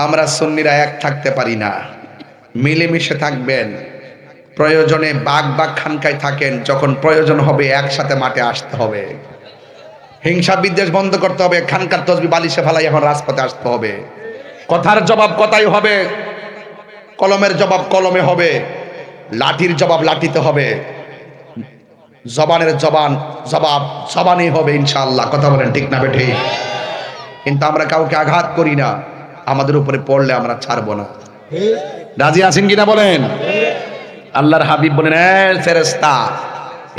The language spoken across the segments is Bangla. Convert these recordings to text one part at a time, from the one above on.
আমরা সুন্নিরা এক থাকতে পারি না। মিলেমিশে থাকবেন। প্রয়োজনে বাঘ বাঘ খানকায় থাকেন, যখন প্রয়োজন হবে একসাথে মাঠে আসতে হবে। হিংসা বিদ্বেষ বন্ধ করতে হবে, খানকার তসবি বালিশে ফেলাই এখন রাজপথে আসতে হবে। কথার জবাব কথাই হবে, কলমের জবাব কলমে হবে, লাঠির জবাব লাঠিতে হবে। জবানের জবান, জবাব জবানই হবে ইনশাআল্লাহ। কথা বলেন ঠিক না বেঠে? কিন্তু আমরা কাউকে আঘাত করি না। আমাদের উপরে পড়লে আমরা ছাড়বো না। রাজি আছেন কিনা বলেন? আল্লাহর হাবিব বলেন ফেরেস্তা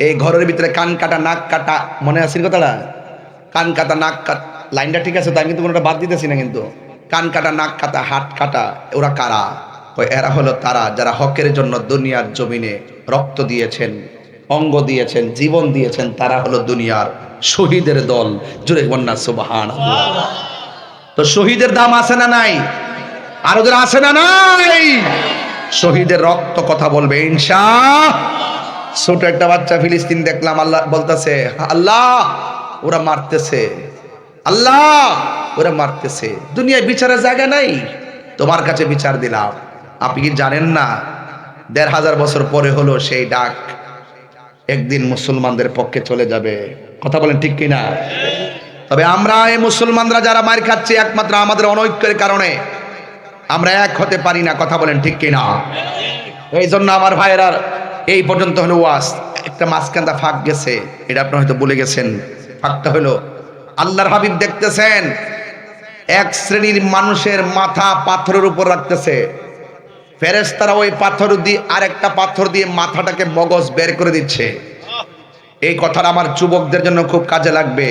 এই ঘরের ভিতরে কান কাটা নাক কাটা মনে আছে কথাটা? কান কাটা নাক কাটা লাইনটা ঠিক আছে তো? আমি কিন্তু কোনোটা বাদ দিতেছি না কিন্তু। কান কাটা নাক কাটা হাত কাটা ওরা কারা? ওই এরা হলো তারা যারা হকের জন্য দুনিয়ার জমিনে রক্ত দিয়েছেন অঙ্গ দিয়েছেন জীবন দিয়েছেন তারা হলো দুনিয়ার শহীদের দল। জুড়ে বন্যা সুবাহান তো শহীদের দাম আছে না নাই? আর ওদের আছে না নাই? শহীদের রক্ত কথা বলবে ইনশা ছোট একটা বাচ্চা ফিলিস্তিন দেখলাম, আল্লাহ বলতেছে, আল্লাহ, ওরা মারতেছে। আল্লাহ, ওরা মারতেছে। দুনিয়ায় বিচারের জায়গা নাই। তোমার কাছে বিচার দিলাম। আপনি কি জানেন না, দেড় হাজার বছর পরে হলো সেই ডাক। একদিন মুসলমানদের পক্ষে চলে যাবে। কথা বলেন ঠিক কিনা? তবে আমরা এই মুসলমানরা যারা মার খাচ্ছি একমাত্র আমাদের অনৈক্যের কারণে, আমরা এক হতে পারি না, কথা বলেন ঠিক কিনা? এই জন্য আমার ভাইয়েরা, এই পর্যন্ত হলো ওয়াস একটা মাঝখানটা ফাঁক গেছে, এটা আপনি হয়তো বলে গেছেন। ফাঁকটা হলো, আল্লাহর হাবিব দেখতেছেন, এক শ্রেণির মানুষের মাথা পাথরের উপর রাখতেছে। ফেরেস্তারা ওই পাথর দিয়ে, আরেকটা পাথর দিয়ে মাথাটাকে মগজ বের করে দিচ্ছে। এই কথাটা আমার যুবকদের জন্য খুব কাজে লাগবে।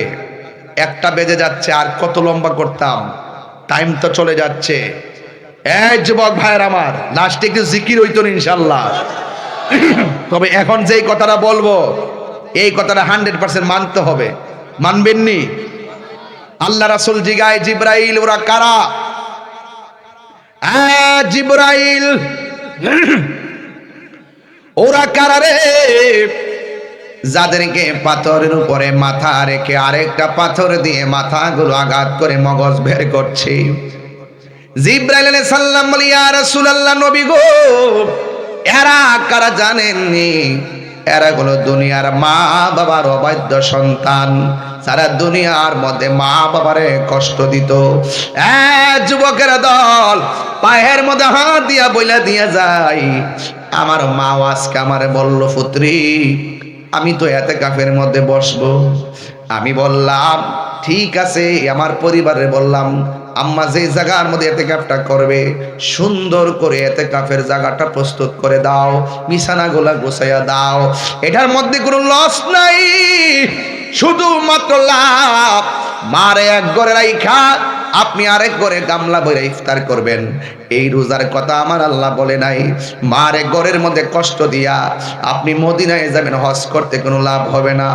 একটা বেজে যাচ্ছে, আর কত লম্বা করতাম। টাইম তো চলে যাচ্ছে। এই যুবক ভাইয়ের আমার লাস্টে একটু জিকির হইতো ইনশাল্লাহ তবে এখন যেই কথাটা বলব, এই কথাটা হান্ড্রেড পার্সেন্ট মানতে হবে। মানবেননি? আল্লাহ রাসুল জিগায়, জিব্রাইল, ওরা কারা? জিব্রাইল। ওরা কারা রে? যাদেরকে পাথরের উপরে মাথা রেখে আরেকটা পাথর দিয়ে মাথাগুলো আঘাত করে মগজ বের করছে। নবী এরা কারা জানেননি? দুনিয়ার মা বাবার অবাধ্য সন্তান। সারা দুনিয়ার মধ্যে মা বাবারে কষ্ট দিত। যুবকের দল, পায়ের মধ্যে হাত দিয়া বইলা দিয়া যায়। আমার মা আজকে আমারে বলল পুত্রী আমি তো এতে কাফের মধ্যে বসবো। আমি বললাম, ঠিক আছে। আমার পরিবারে বললাম, আম্মা যে জায়গার মধ্যে এতে কাপটা করবে, সুন্দর করে এতে কাফের জায়গাটা প্রস্তুত করে দাও, বিছানাগুলা গোছাইয়া দাও। এটার মধ্যে কোনো লস নাই। শুধুমাত্র লাভ। মারে এক ঘরে রাইখা আপনি আরেক ঘরে গামলা বইরা ইফতার করবেন। এই রোজার কথা আমার আল্লাহ বলে নাই। মারে ঘরের মধ্যে কষ্ট দিয়া আপনি মদিনায় যাবেন, হজ করতে কোনো লাভ হবে না।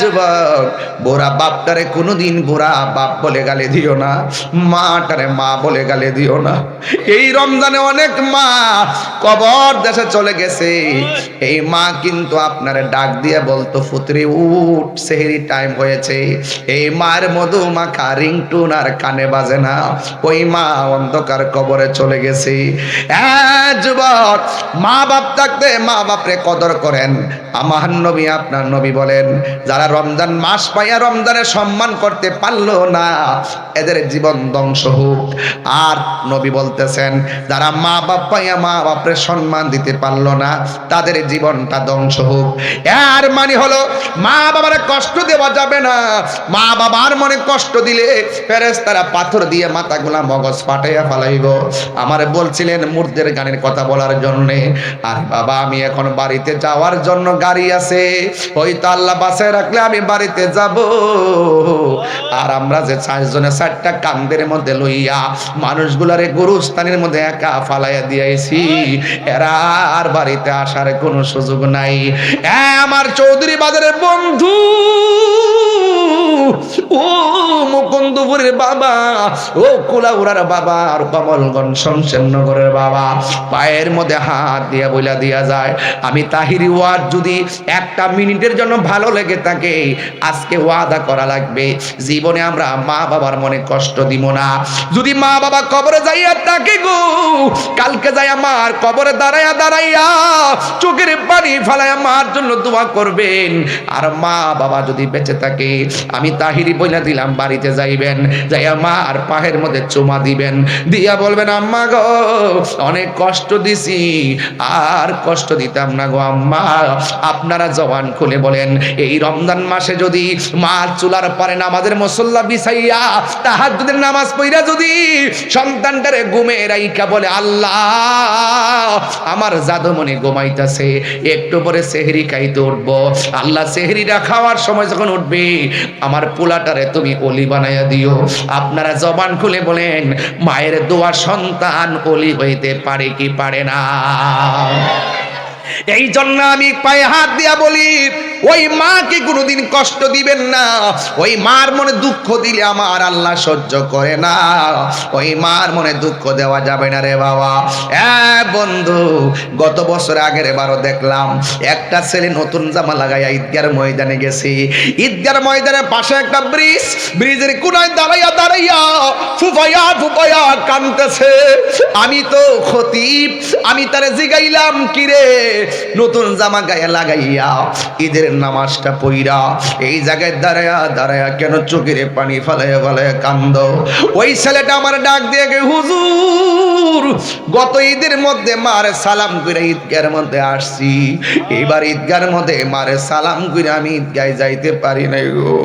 যুবক, বোরা বাপটারে কোনোদিন বোরা বাপ বলে গালে দিও না, মাটারে মা বলে গালে দিও না। এই রমজানে অনেক মা কবর দেশে চলে গেছে। এই মা কিন্তু আপনারে ডাক দিয়ে বলতো, ফুতরি উঠ, সেহেরি টাইম হয়েছে। এই মার মধু মাখা রিংটুন আর কানে বাজে না। ওই মা অন্ধকার কবরে চলে গেছে। যুবক, মা বাপ থাকতে মা বাপরে কদর করেন। আমার নবী আপনার নবী বলেন, যারা রমজান মাস পাইয়া রমজানের সম্মান করতে পারল না, এদের জীবন ধ্বংস হোক। আর নবী বলতেছেন, যারা মা বাপ পাইয়া মা বাপরে সম্মান দিতে পারল না, তাদের জীবনটা ধ্বংস হোক। এর মানে হলো, মা বাবার কষ্ট দেওয়া যাবে না। মা বাবার মনে কষ্ট দিলে ফেরেস তারা পাথর দিয়ে মাথাগুলা মগজ ফাটাইয়া ফালাইব। আমার বলছিলেন, মুর্দের গানের কথা বলার জন্য। আর বাবা, আমি এখন বাড়িতে যাওয়ার জন্য গাড়ি আছে। ওই আল্লাহ বাসে রাখলে আমি বাড়িতে যাব। আর আমরা যে চারজনে চারটা কান্দের মধ্যে লইয়া মানুষগুলারে গুরুস্থানের মধ্যে একা ফালাইয়া দিয়েছি এরা আর বাড়িতে আসার কোনো সুযোগ নাই। আমার চৌধুরী বাজারের বন্ধু ও মুকুন্দপুরের বাবা, ও কুলাউড়ার বাবা, আর কমলগঞ্জ শমশেরনগরের বাবা। পায়ের মধ্যে হাত দিয়া বইলা দিয়া যায়। আমি তাহিরি ওয়াদ যদি একটা মিনিটের জন্য ভালো লেগে থাকে, আজকে ওয়াদা করা লাগবে। জীবনে আমরা মা বাবার মনে কষ্ট দিব না। যদি মা বাবা কবরে যাইয়া থাকে গো, কালকে যাই আমার কবরে দাঁড়াইয়া দাঁড়াইয়া চোখের পানি ফালাইয়া মার জন্য দোয়া করবেন। আর মা বাবা যদি বেঁচে থাকে, আমি তাহিরি বইলা দিলাম, বাড়িতে যাইবেন, যাইয়া মা আর পাহের মধ্যে চুমা দিবেন। দিয়া বলবেন, আম্মা গো, অনেক কষ্ট দিছি, আর কষ্ট দিতাম না গো আম্মা। আপনারা জবান খুলে বলেন, এই রমজান মাসে যদি মা চুলার পরে নামাজের মুসল্লা বিছাইয়া তাহাজ্জুদের নামাজ পইরা যদি সন্তানটারে ঘুমে রাইকা বলে, আল্লাহ, আমার জাদু মনে ঘুমাইতাছে, একটু পরে সেহরি খাইতে উঠবো। আল্লাহ সেহরিটা খাওয়ার সময় যখন উঠবে, আমার পোলাটারে তুমি অলি বানাইয়া দিও। আপনারা জবান খুলে বলেন, মায়ের দোয়া সন্তান অলি হইতে পারে কি পারে না? এই জন্য আমি পায়ে হাত দিয়া বলি ওই মাকে কোনোদিন কষ্ট দিবেন না। ওই মার মনে দুঃখ দিলে আমার আল্লাহ সহ্য করে না। ওই মার মনে দুঃখ দেওয়া যাবে না রে বাবা। বন্ধু, গত বছর আগের এবারও দেখলাম, একটা ছেলে নতুন জামা লাগাইয়া ঈদগার ময়দানে গেছি। ঈদগার ময়দানের পাশে একটা ব্রিজ, ব্রিজের কোনায় দাঁড়াইয়া দাঁড়াইয়া ফুফাইয়া ফুফাইয়া কানতেছে। আমি তো খতিব, আমি তারে জিগাইলাম, কিরে, নতুন জামা গায়ে লাগাইয়া ঈদের নামাজটা পইরা এই জায়গায় দাঁড়ায়া দাঁড়ায়া কেন চোখের পানি ফালাইয়া ফালাইয়া কান্দ? ওই ছেলেটা আমার ডাক দিয়ে গে হুজুর, গত ঈদের মধ্যে মারে সালাম করে ঈদগার মধ্যে আসছি। এবার ঈদগার মধ্যে মারে সালাম করে আমি ঈদগায় যাইতে পারি নাই গো।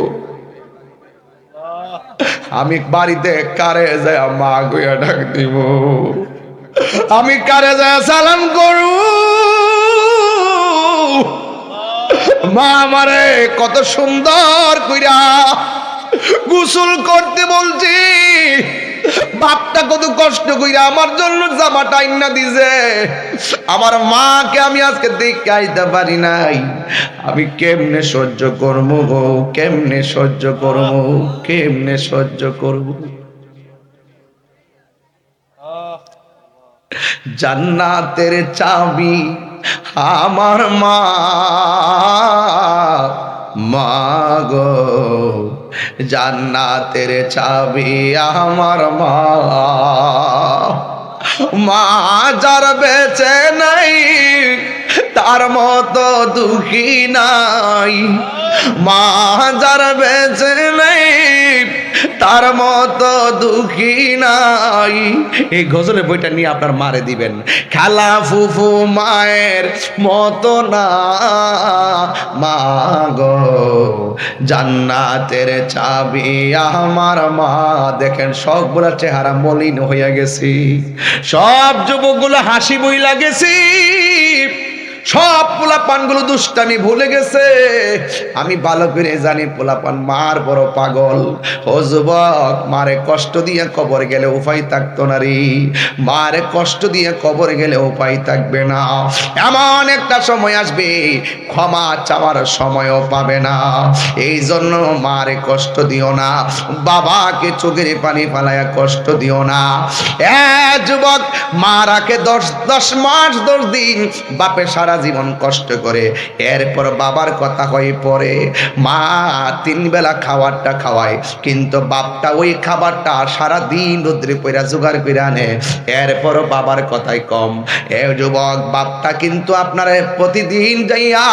আমি বাড়িতে কারে যায় মা গুয়া ডাক দিব। আমি কারে যায় সালাম করু? মা আমারে কত সুন্দর কইরা গোসল করতে বলছি। বাপটা কত কষ্ট কইরা আমার জন্য জামাটা আইনা দিছে। আমার মাকে আমি আজকে দেখে আইতে পারি নাই। আমি কেমনে সহ্য করব গো? কেমনে সহ্য করব? কেমনে সহ্য করব? জান্নাতের চাবি আমার মা মাগো, জান্নাতের চাবি আমার মা। মা যার বেঁচে নাই, তার মতো দুঃখী নাই। মা যার বেঁচে নাই তার মতো দুঃখী নাই। এই গজলের বইটা নিয়ে আপনার মারে দিবেন। খেলা ফুফু মায়ের মতো না। মা গো, জান্নাতের চাবি আমার মা। দেখেন সবগুলা চেহারা মলিন হইয়া গেছি। সব যুবকগুলো হাসি বই লাগেছি সব পোলাপানগুলো দুষ্টামি ভুলে গেছে। আমি ভালো করে জানি পোলাপান মার বড় পাগল। ও যুবক, মারে কষ্ট দিয়ে কবর গেলে উপায় থাকতো না রে। মারে কষ্ট দিয়ে কবর গেলে উপায় থাকবে না। এমন একটা সময় আসবে, ক্ষমা চাওয়ার সময়ও পাবে না। এই জন্য মারে কষ্ট দিও না। বাবাকে চোখের পানি ফালায়া কষ্ট দিও না। এ যুবক, মারাকে দশ দশ মাস, দশ দিন বাপে সারা জীবন কষ্ট করে। এরপর বাবার কথা হয়ে পড়ে। মা তিন বেলা খাবারটা খাওয়ায়, কিন্তু বাপটা ওই খাবারটা সারা দিন রুদ্রে পয়রা জোগাড় করে আনে। এরপর বাবার কথাই কম। এ যুবক, বাপটা কিন্তু আপনার প্রতিদিন যাইয়া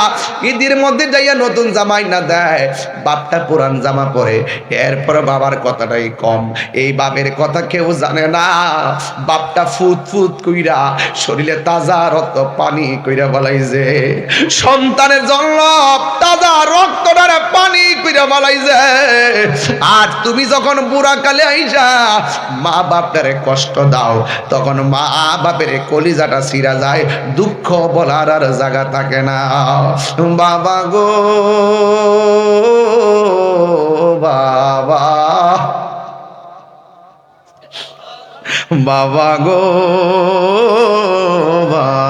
ঈদের মধ্যে যাইয়া নতুন জামাই না দেয়, বাপটা পুরান জামা পরে। এরপর বাবার কথাটাই কম। এই বাপের কথা কেউ জানে না। বাপটা ফুত ফুত কইরা, শরীরে তাজা রক্ত পানি কইরা বালাইছে সন্তানের জন্য তাজা রক্তটারে পানি কইরা বালাইছে আর তুমি যখন বুড়া কালে আইসা, মা বাপটারে কষ্ট দাও। তখন মা বাপের কলিজাটা সিরা যায়, দুঃখ বলার আর জায়গা থাকে না। বাবা গো, বাবা। বাবা গো, বাবা।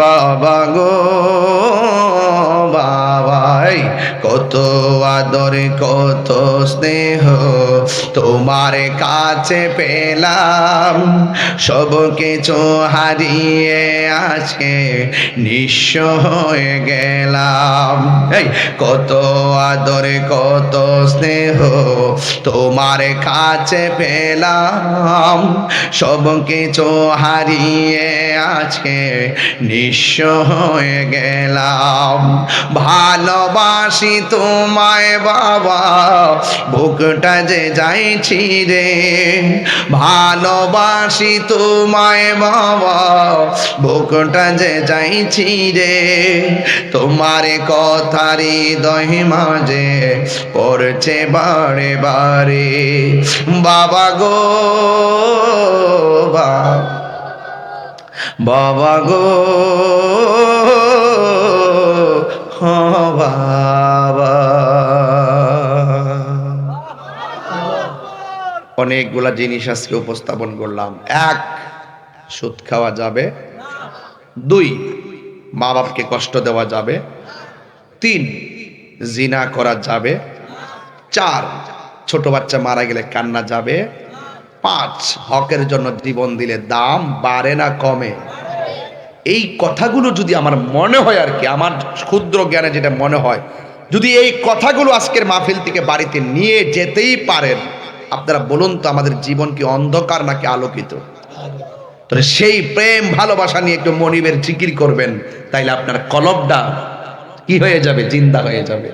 বাবা গো, বাবাই, কত আদর, কত স্নেহ তোমার কাছে পেলাম। সব কিছু হারিয়ে আজকে নিঃস্ব হয়ে গেলাম। এই, কত আদর, কত স্নেহ তোমার কাছে পেলাম। সব কিছু হারিয়ে আজকে নিঃস্ব হয়ে গেলাম। ভালোবাসি তোমায় বাবা, বুকটা যে যাইছি রে। ভালোবাসি তোমায় বাবা, বুকটা যে যাইছি রে। তোমার কথারি দহি মাঝে পড়ছে বারে বারে। বাবা গো বা বাবা গো বাবা। অনেকগুলা জিনিস আজকে উপস্থাপন করলাম। এক, সুদ খাওয়া যাবে। দুই মা বাপকে কষ্ট দেওয়া যাবে। তিন, জিনা করা যাবে। চার, ছোট বাচ্চা মারা গেলে কান্না যাবে। পাঁচ হকের জন্য জীবন দিলে দাম বাড়ে না, কমে। এই কথাগুলো যদি আমার মনে হয় আর কি, আমার ক্ষুদ্র জ্ঞানে যেটা মনে হয়, যদি এই কথাগুলো আজকের মাহফিল থেকে বাড়িতে নিয়ে যেতেই পারেন, আপনারা বলুন তো আমাদের জীবন কি অন্ধকার নাকি আলোকিত? সেই প্রেম, ভালোবাসা নিয়ে একটু মনিবের জিকির করবেন, তাইলে আপনার কলবটা কি হয়ে যাবে? জিন্দা হয়ে যাবে।